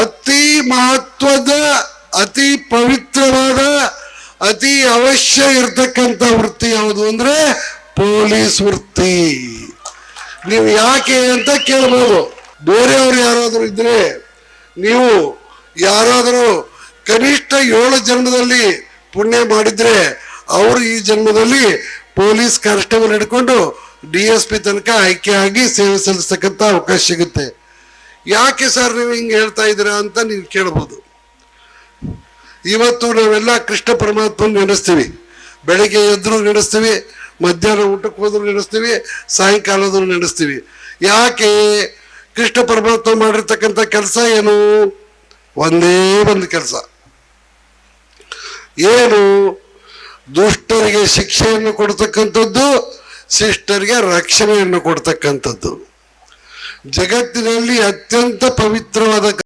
ಅತಿ ಮಹತ್ವದ, ಅತಿ ಪವಿತ್ರವಾದ, ಅತಿ ಅವಶ್ಯ ಇರತಕ್ಕಂತ ವೃತ್ತಿ ಯಾವುದು ಅಂದ್ರೆ ಪೊಲೀಸ್ ವೃತ್ತಿ. ನೀವು ಯಾಕೆ ಅಂತ ಕೇಳ್ಬೋದು. ಬೇರೆಯವರು ಯಾರಾದರೂ ಇದ್ರೆ ನೀವು ಯಾರಾದರೂ ಕನಿಷ್ಠ ಏಳು ಜನ್ಮದಲ್ಲಿ ಪುಣ್ಯ ಮಾಡಿದ್ರೆ ಅವರು ಈ ಜನ್ಮದಲ್ಲಿ ಪೊಲೀಸ್ ಕಾನ್ಸ್ಟೇಬಲ್ ಹಿಡ್ಕೊಂಡು ಡಿ ಎಸ್ ಪಿ ತನಕ ಆಯ್ಕೆ ಆಗಿ ಸೇವೆ ಸಲ್ಲಿಸ್ತಕ್ಕಂಥ ಅವಕಾಶ ಸಿಗುತ್ತೆ. ಯಾಕೆ ಸರ್ ನೀವು ಹಿಂಗೆ ಹೇಳ್ತಾ ಇದ್ದೀರಾ ಅಂತ ನೀವು ಕೇಳ್ಬೋದು. ಇವತ್ತು ನಾವೆಲ್ಲ ಕೃಷ್ಣ ಪರಮಾತ್ಮ ನೆನೆಸ್ತೀವಿ. ಬೆಳಿಗ್ಗೆ ಎದ್ರು ನೆನೆಸ್ತೀವಿ, ಮಧ್ಯಾಹ್ನ ಊಟಕ್ಕೆ ಹೋದ್ರು ನೆನೆಸ್ತೀವಿ ಸಾಯಂಕಾಲದ್ರು ನೆನೆಸ್ತೀವಿ. ಯಾಕೆ ಕೃಷ್ಣ ಪರಮಾತ್ಮ ಮಾಡಿರ್ತಕ್ಕಂಥ ಕೆಲಸ ಏನು? ಒಂದೇ ಒಂದು ಕೆಲಸ. ಏನು? ದುಷ್ಟರಿಗೆ ಶಿಕ್ಷೆಯನ್ನು ಕೊಡ್ತಕ್ಕಂಥದ್ದು, ಶಿಷ್ಟರಿಗೆ ರಕ್ಷಣೆಯನ್ನು ಕೊಡ್ತಕ್ಕಂಥದ್ದು. ಜಗತ್ತಿನಲ್ಲಿ ಅತ್ಯಂತ ಪವಿತ್ರವಾದ